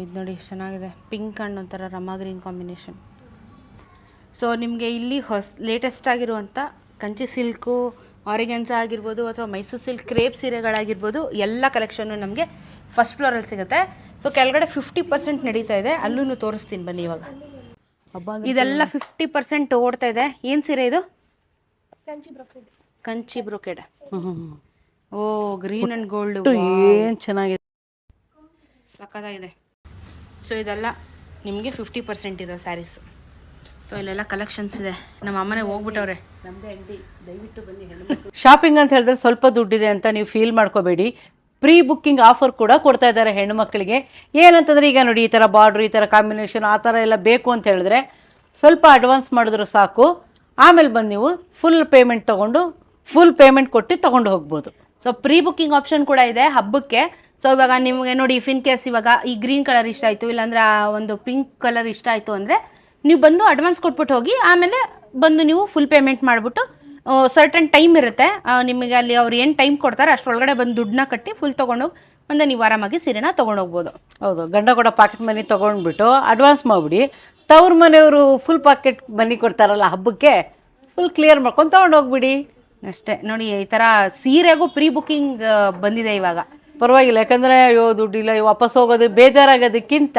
ಇದು ನೋಡಿ ಎಷ್ಟ್ ಚೆನ್ನಾಗಿದೆ. ಪಿಂಕ್ ಆ್ಯಂಡ್ ಒಂಥರ ರಮಾ ಗ್ರೀನ್ ಕಾಂಬಿನೇಷನ್ ಸೊ ನಿಮಗೆ ಇಲ್ಲಿ ಹೊಸ ಲೇಟೆಸ್ಟ್ ಆಗಿರುವಂಥ ಕಂಚಿ ಸಿಲ್ಕು ಆರಿಗೆನ್ಸ ಆಗಿರ್ಬೋದು ಅಥವಾ ಮೈಸೂರು ಸಿಲ್ಕ್ ಕ್ರೇಪ್ ಸೀರೆಗಳಾಗಿರ್ಬೋದು ಎಲ್ಲ ಕಲೆಕ್ಷನ್ನು ನಮಗೆ ಫಸ್ಟ್ ಫ್ಲೋರಲ್ಲಿ ಸಿಗುತ್ತೆ. ಸೊ ಕೆಳಗಡೆ ಫಿಫ್ಟಿ ಪರ್ಸೆಂಟ್ ನಡೀತಾ ಇದೆ. ಅಲ್ಲೂ ತೋರಿಸ್ತೀನಿ ಬನ್ನಿ ಇವಾಗ. ಇದೆಲ್ಲ ಫಿಫ್ಟಿ ಪರ್ಸೆಂಟ್ ಓಡ್ತಾ ಇದೆ. ಏನು ಸೀರೆ ಇದು? ಕಂಚಿ ಬ್ರೊಕೆಡ್. ಹ್ಞೂ ಓ ಗ್ರೀನ್ ಆ್ಯಂಡ್ ಗೋಲ್ಡ್ ಏನು ಚೆನ್ನಾಗಿದೆ. ಸಕ್ಕದಾಗಿದೆ ಸೊ ಇದೆಲ್ಲ ನಿಮಗೆ ಫಿಫ್ಟಿ ಪರ್ಸೆಂಟ್ ಇರೋ ಸ್ಯಾರೀಸ್ ಸೊ ಇಲ್ಲೆಲ್ಲ ಕಲೆಕ್ಷನ್ಸ್ ಇದೆ. ನಮ್ಮ ಅಮ್ಮನೇ ಹೋಗ್ಬಿಟ್ಟವ್ರೆ. ಶಾಪಿಂಗ್ ಅಂತ ಹೇಳಿದ್ರೆ ಸ್ವಲ್ಪ ದುಡ್ಡಿದೆ ಅಂತ ನೀವು ಫೀಲ್ ಮಾಡ್ಕೋಬೇಡಿ. ಪ್ರೀ ಬುಕ್ಕಿಂಗ್ ಆಫರ್ ಕೂಡ ಕೊಡ್ತಾ ಇದ್ದಾರೆ ಹೆಣ್ಣು ಮಕ್ಕಳಿಗೆ ಏನಂತಂದ್ರೆ ಈಗ ನೋಡಿ ಈ ಥರ ಬಾರ್ಡ್ರ್ ಈ ಥರ ಕಾಂಬಿನೇಷನ್ ಆ ಥರ ಎಲ್ಲ ಬೇಕು ಅಂತ ಹೇಳಿದ್ರೆ ಸ್ವಲ್ಪ ಅಡ್ವಾನ್ಸ್ ಮಾಡಿದ್ರು ಸಾಕು. ಆಮೇಲೆ ಬಂದು ನೀವು ಫುಲ್ ಪೇಮೆಂಟ್ ತೊಗೊಂಡು ಫುಲ್ ಪೇಮೆಂಟ್ ಕೊಟ್ಟು ತೊಗೊಂಡು ಹೋಗ್ಬೋದು. ಸೊ ಪ್ರೀ ಬುಕ್ಕಿಂಗ್ ಆಪ್ಷನ್ ಕೂಡ ಇದೆ ಹಬ್ಬಕ್ಕೆ. ಸೊ ಇವಾಗ ನಿಮಗೆ ನೋಡಿ ಇಫ್ ಇನ್ ಕೇಸ್ ಇವಾಗ ಈ ಗ್ರೀನ್ ಕಲರ್ ಇಷ್ಟ ಆಯಿತು ಇಲ್ಲಾಂದ್ರೆ ಆ ಒಂದು ಪಿಂಕ್ ಕಲರ್ ಇಷ್ಟ ಆಯಿತು ಅಂದರೆ ನೀವು ಬಂದು ಅಡ್ವಾನ್ಸ್ ಕೊಟ್ಬಿಟ್ಟು ಹೋಗಿ ಆಮೇಲೆ ಬಂದು ನೀವು ಫುಲ್ ಪೇಮೆಂಟ್ ಮಾಡಿಬಿಟ್ಟು ಸರ್ಟನ್ ಟೈಮ್ ಇರುತ್ತೆ. ನಿಮಗೆ ಅಲ್ಲಿ ಅವ್ರು ಏನು ಟೈಮ್ ಕೊಡ್ತಾರೆ ಅಷ್ಟರೊಳಗಡೆ ಬಂದು ದುಡ್ಡನ್ನ ಕಟ್ಟಿ ಫುಲ್ ತೊಗೊಂಡೋಗಿ ಮುಂದೆ ನೀವು ಆರಾಮಾಗಿ ಸೀರೆನ ತೊಗೊಂಡೋಗ್ಬೋದು. ಹೌದು ಗಂಡ ಕೂಡ ಪಾಕೆಟ್ ಮನಿ ತೊಗೊಂಡ್ಬಿಟ್ಟು ಅಡ್ವಾನ್ಸ್ ಮಾಡಿಬಿಡಿ. ತವ್ರ ಮನೆಯವರು ಫುಲ್ ಪಾಕೆಟ್ ಮನಿ ಕೊಡ್ತಾರಲ್ಲ ಹಬ್ಬಕ್ಕೆ ಫುಲ್ ಕ್ಲಿಯರ್ ಮಾಡ್ಕೊಂಡು ತೊಗೊಂಡೋಗ್ಬಿಡಿ. ಅಷ್ಟೇ ನೋಡಿ ಈ ಥರ ಸೀರೆಗೂ ಪ್ರೀ ಬುಕ್ಕಿಂಗ್ ಬಂದಿದೆ ಇವಾಗ. ಪರವಾಗಿಲ್ಲ, ಯಾಕಂದರೆ ಅಯ್ಯೋ, ದುಡ್ಡಿಲ್ಲ, ಅಯ್ಯೋ, ವಾಪಸ್ ಹೋಗೋದು ಬೇಜಾರಾಗೋದಕ್ಕಿಂತ,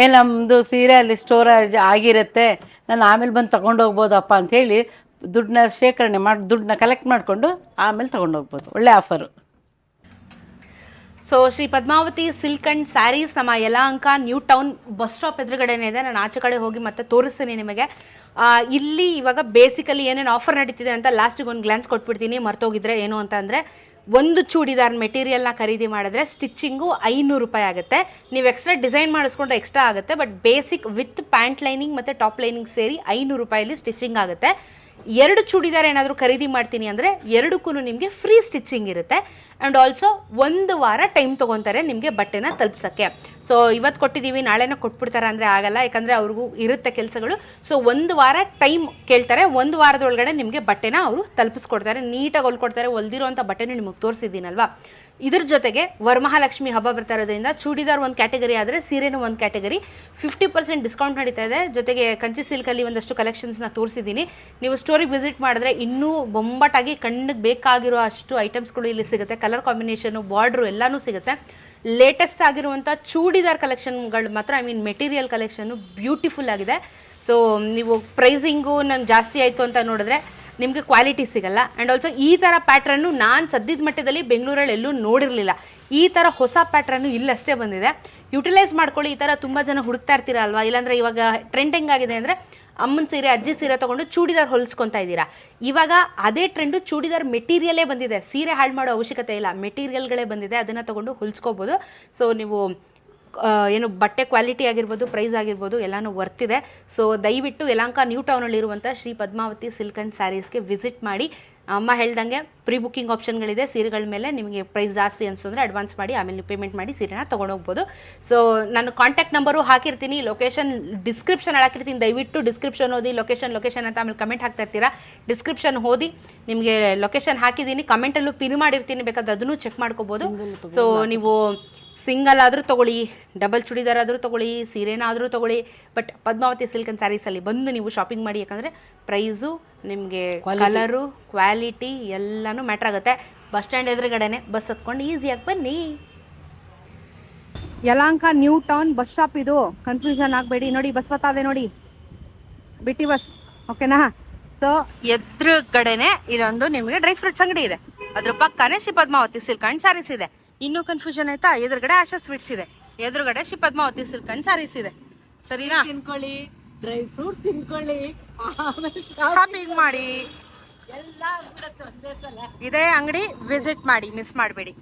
ಏ ನಮ್ಮದು ಸೀರೆ ಅಲ್ಲಿ ಸ್ಟೋರೇಜ್ ಆಗಿರುತ್ತೆ, ನಾನು ಆಮೇಲೆ ಬಂದು ತೊಗೊಂಡು ಹೋಗ್ಬೋದಪ್ಪ ಅಂಥೇಳಿ ದುಡ್ಡನ್ನ ಶೇಖರಣೆ ಮಾಡಿ, ದುಡ್ಡನ್ನ ಕಲೆಕ್ಟ್ ಮಾಡಿಕೊಂಡು ಆಮೇಲೆ ತೊಗೊಂಡು ಹೋಗ್ಬೋದು. ಒಳ್ಳೆ offer so Shri Padmavathi silk and sarees ನಮ್ಮ Yelahanka new town bus stop ಎದುರುಗಡೆನೇ ಇದೆ. ನಾನು ಆಚೆ ಕಡೆ ಹೋಗಿ ಮತ್ತೆ ತೋರಿಸ್ತೀನಿ ನಿಮಗೆ. ಇಲ್ಲಿ ಇವಾಗ ಬೇಸಿಕಲಿ ಏನೇನು ಆಫರ್ ನಡೀತಿದೆ ಅಂತ ಲಾಸ್ಟಿಗೆ ಒಂದು ಗ್ಲಾನ್ಸ್ ಕೊಟ್ಬಿಡ್ತೀನಿ. ಮರ್ತೋಗಿದ್ರೆ ಏನು ಅಂತ ಅಂದರೆ ಒಂದು ಚೂಡಿದಾರ್ ಮೆಟೀರಿಯಲ್ನ ಖರೀದಿ ಮಾಡಿದ್ರೆ ಸ್ಟಿಚ್ಚಿಂಗು ಐನೂರು ರೂಪಾಯಿ ಆಗುತ್ತೆ. ನೀವು ಎಕ್ಸ್ಟ್ರಾ ಡಿಸೈನ್ ಮಾಡಿಸ್ಕೊಂಡ್ರೆ ಎಕ್ಸ್ಟ್ರಾ ಆಗುತ್ತೆ but basic with pant lining ಮತ್ತು ಟಾಪ್ ಲೈನಿಂಗ್ ಸೇರಿ ಐನೂರು ರೂಪಾಯಲ್ಲಿ ಸ್ಟಿಚಿಂಗ್ ಆಗುತ್ತೆ. ಎರಡು ಚೂಡಿದಾರ ಏನಾದರೂ ಖರೀದಿ ಮಾಡ್ತೀನಿ ಅಂದರೆ ಎರಡಕ್ಕೂ ನಿಮಗೆ ಫ್ರೀ ಸ್ಟಿಚಿಂಗ್ ಇರುತ್ತೆ. ಆ್ಯಂಡ್ ಆಲ್ಸೋ ಒಂದು ವಾರ ಟೈಮ್ ತೊಗೊತಾರೆ ನಿಮಗೆ ಬಟ್ಟೆನ ತಲುಪ್ಸೋಕ್ಕೆ. ಸೊ ಇವತ್ತು ಕೊಟ್ಟಿದ್ದೀವಿ ನಾಳೆನ ಕೊಟ್ಬಿಡ್ತಾರೆ ಅಂದರೆ ಆಗಲ್ಲ. ಯಾಕಂದರೆ ಅವ್ರಿಗೂ ಇರುತ್ತೆ ಕೆಲಸಗಳು. ಸೊ ಒಂದು ವಾರ ಟೈಮ್ ಕೇಳ್ತಾರೆ. ಒಂದು ವಾರದೊಳಗಡೆ ನಿಮಗೆ ಬಟ್ಟೆನ ಅವರು ತಲುಪಿಸ್ಕೊಡ್ತಾರೆ. ನೀಟಾಗಿ ಹೊಲ್ಕೊಡ್ತಾರೆ. ಹೊಲ್ದಿರೋಂಥ ಬಟ್ಟೆನೂ ನಿಮಗೆ ತೋರಿಸಿದ್ದೀನಲ್ವಾ? ಇದ್ರ ಜೊತೆಗೆ ವರಮಹಾಲಕ್ಷ್ಮಿ ಹಬ್ಬ ಬರ್ತಾ ಇರೋದ್ರಿಂದ ಚೂಡಿದಾರ್ ಒಂದು ಕ್ಯಾಟಗರಿ ಆದರೆ ಸೀರೆನೂ ಒಂದು ಕ್ಯಾಟಗರಿ. ಫಿಫ್ಟಿ ಪರ್ಸೆಂಟ್ ಡಿಸ್ಕೌಂಟ್ ನಡೀತಾ ಇದೆ. ಜೊತೆಗೆ ಕಂಚಿ ಸಿಲ್ಕಲ್ಲಿ ಒಂದಷ್ಟು ಕಲೆಕ್ಷನ್ಸ್ನ ತೋರಿಸಿದ್ದೀನಿ ನೀವು ಸ್ಟೋರಿಗೆ ವಿಸಿಟ್ ಮಾಡಿದ್ರೆ ಇನ್ನೂ ಬೊಂಬಾಟಾಗಿ ಕಣ್ಣಿಗೆ ಬೇಕಾಗಿರೋ ಅಷ್ಟು ಐಟಮ್ಸ್ಗಳು ಇಲ್ಲಿ ಸಿಗುತ್ತೆ. ಕಲರ್ ಕಾಂಬಿನೇಷನು ಬಾರ್ಡ್ರು ಎಲ್ಲನೂ ಸಿಗುತ್ತೆ. ಲೇಟೆಸ್ಟ್ ಆಗಿರುವಂಥ ಚೂಡಿದಾರ್ ಕಲೆಕ್ಷನ್ಗಳು ಮಾತ್ರ I mean material collection beautiful ಆಗಿದೆ. ಸೊ ನೀವು ಪ್ರೈಸಿಂಗು ನಂಗೆ ಜಾಸ್ತಿ ಆಯಿತು ಅಂತ ನೋಡಿದ್ರೆ ನಿಮಗೆ ಕ್ವಾಲಿಟಿ ಸಿಗಲ್ಲ. ಆ್ಯಂಡ್ ಆಲ್ಸೋ ಈ ಥರ ಪ್ಯಾಟ್ರನ್ನು ನಾನು ಸದ್ಯದ ಮಟ್ಟದಲ್ಲಿ ಬೆಂಗಳೂರಲ್ಲಿ ಎಲ್ಲೂ ನೋಡಿರಲಿಲ್ಲ. ಈ ಥರ ಹೊಸ ಪ್ಯಾಟ್ರನ್ನು ಇಲ್ಲಷ್ಟೇ ಬಂದಿದೆ. ಯುಟಿಲೈಸ್ ಮಾಡ್ಕೊಳ್ಳಿ, ಈ ಥರ ತುಂಬ ಜನ ಹುಡುಕ್ತಾ ಇರ್ತೀರ ಅಲ್ವಾ? ಇಲ್ಲಾಂದರೆ ಇವಾಗ ಟ್ರೆಂಡ್ ಹೆಂಗಾಗಿದೆ ಅಂದರೆ ಅಮ್ಮನ ಸೀರೆ, ಅಜ್ಜಿ ಸೀರೆ ತೊಗೊಂಡು ಚೂಡಿದಾರ್ ಹೊಲಿಸ್ಕೊತಾ ಇದ್ದೀರಾ? ಇವಾಗ ಅದೇ ಟ್ರೆಂಡು ಚೂಡಿದಾರ್ ಮೆಟೀರಿಯಲೇ ಬಂದಿದೆ. ಸೀರೆ ಹಾಳು ಮಾಡೋ ಅವಶ್ಯಕತೆ ಇಲ್ಲ. ಮೆಟೀರಿಯಲ್ಗಳೇ ಬಂದಿದೆ. ಅದನ್ನು ತೊಗೊಂಡು ಹೊಲಿಸ್ಕೋಬೋದು. ಸೊ ನೀವು ಏನು ಬಟ್ಟೆ ಕ್ವಾಲಿಟಿ ಆಗಿರ್ಬೋದು ಪ್ರೈಸ್ ಆಗಿರ್ಬೋದು ಎಲ್ಲನೂ ಇದೆ. ಸೊ ದಯವಿಟ್ಟು ಯಲಾಂಕ ನ್ಯೂ ಟೌನಲ್ಲಿರುವಂಥ ಶ್ರೀ ಪದ್ಮಾವತಿ ಸಿಲ್ಕ್ ಆ್ಯಂಡ್ ಸ್ಯಾರೀಸ್ಗೆ ವಿಸಿಟ್ ಮಾಡಿ. ಅಮ್ಮ ಹೇಳ್ದಂಗೆ ಪ್ರೀ ಬುಕ್ಕಿಂಗ್ ಆಪ್ಷನ್ಗಳಿದೆ ಸೀರೆಗಳ ಮೇಲೆ ನಿಮಗೆ ಪ್ರೈಸ್ ಜಾಸ್ತಿ ಅನಿಸಿದ್ರೆ ಅಡ್ವಾನ್ಸ್ ಮಾಡಿ ಆಮೇಲೆ ನೀವು ಪೇಮೆಂಟ್ ಮಾಡಿ ಸೀರೆನ ತೊಗೊಂಡೋಗ್ಬೋದು. ಸೊ ನಾನು ಕಾಂಟ್ಯಾಕ್ಟ್ ನಂಬರು ಹಾಕಿರ್ತೀನಿ. ಲೊಕೇಶನ್ ಡಿಸ್ಕ್ರಿಪ್ಷನ್ ಹಾಕಿರ್ತೀನಿ. ದಯವಿಟ್ಟು ಡಿಸ್ಕ್ರಿಪ್ಷನ್ ಓದಿ ಲೊಕೇಶನ್ ಲೊಕೇಶನ್ ಅಂತ ಆಮೇಲೆ ಕಮೆಂಟ್ ಹಾಕ್ತಾ ಇರ್ತೀರಾ? ಡಿಸ್ಕ್ರಿಪ್ಷನ್ ಓದಿ ನಿಮಗೆ ಲೊಕೇಶನ್ ಹಾಕಿದ್ದೀನಿ. ಕಮೆಂಟಲ್ಲೂ ಪಿನ್ ಮಾಡಿರ್ತೀನಿ. ಬೇಕಾದ್ರೆ ಅದನ್ನು ಚೆಕ್ ಮಾಡ್ಕೋಬೋದು. ಸೊ ನೀವು ಸಿಂಗಲ್ ಆದರೂ ತೊಗೊಳ್ಳಿ ಡಬಲ್ ಚೂಡಿದಾರ್ ಆದರೂ ತೊಗೊಳ್ಳಿ ಸೀರೆನಾದರೂ ತೊಗೊಳ್ಳಿ ಬಟ್ ಪದ್ಮಾವತಿ ಸಿಲ್ಕ್ ಆ್ಯಂಡ್ ಸ್ಯಾರೀಸಲ್ಲಿ ಬಂದು ನೀವು ಶಾಪಿಂಗ್ ಮಾಡಿ ಯಾಕಂದರೆ ಪ್ರೈಸು ನಿಮಗೆ ಕಲರು ಕ್ವಾಲಿಟಿ ಎಲ್ಲನೂ ಮ್ಯಾಟ್ರ್ ಆಗುತ್ತೆ. ಬಸ್ ಸ್ಟ್ಯಾಂಡ್ ಎದುರುಗಡೆನೆ ಬಸ್ ಹತ್ಕೊಂಡು ಈಸಿಯಾಗಿ ಬನ್ನಿ. Yelahanka new town bus stop ಇದು. ಕನ್ಫ್ಯೂಷನ್ ಆಗಬೇಡಿ. ನೋಡಿ ಬಸ್ ಬತ್ತಾದೆ ನೋಡಿ. ಬಿಟ್ಟಿ ಬಸ್ ಓಕೆನಾ ಸೊ ಎದುರುಗಡೆನೆ ಇದೊಂದು ನಿಮಗೆ ಡ್ರೈ ಫ್ರೂಟ್ಸ್ ಅಂಗಡಿ ಇದೆ. ಅದ್ರ ಪಕ್ಕನೇ Shri Padmavathi silk and sarees ಇದೆ. ಇನ್ನೂ ಕನ್ಫ್ಯೂಷನ್ ಆಯ್ತಾ? ಎದುರುಗಡೆ ಆಶಾ ಸ್ವೀಟ್ಸ್ ಇದೆ ಎದುರುಗಡೆ Shri Padmavathi silk and sarees ಇದೆ. ಸರಿನಾ? ತಿನ್ಕೊಳ್ಳಿ ಡ್ರೈ ಫ್ರೂಟ್ಸ್ ತಿನ್ಕೊಳ್ಳಿ. ಶಾಪಿಂಗ್ ಮಾಡಿ. ಎಲ್ಲ ಆಗ್ಬಿಡತ್ತೆ ಒಂದೇ ಸಲ. ಇದೇ ಅಂಗಡಿ ವಿಸಿಟ್ ಮಾಡಿ ಮಿಸ್ ಮಾಡಬೇಡಿ.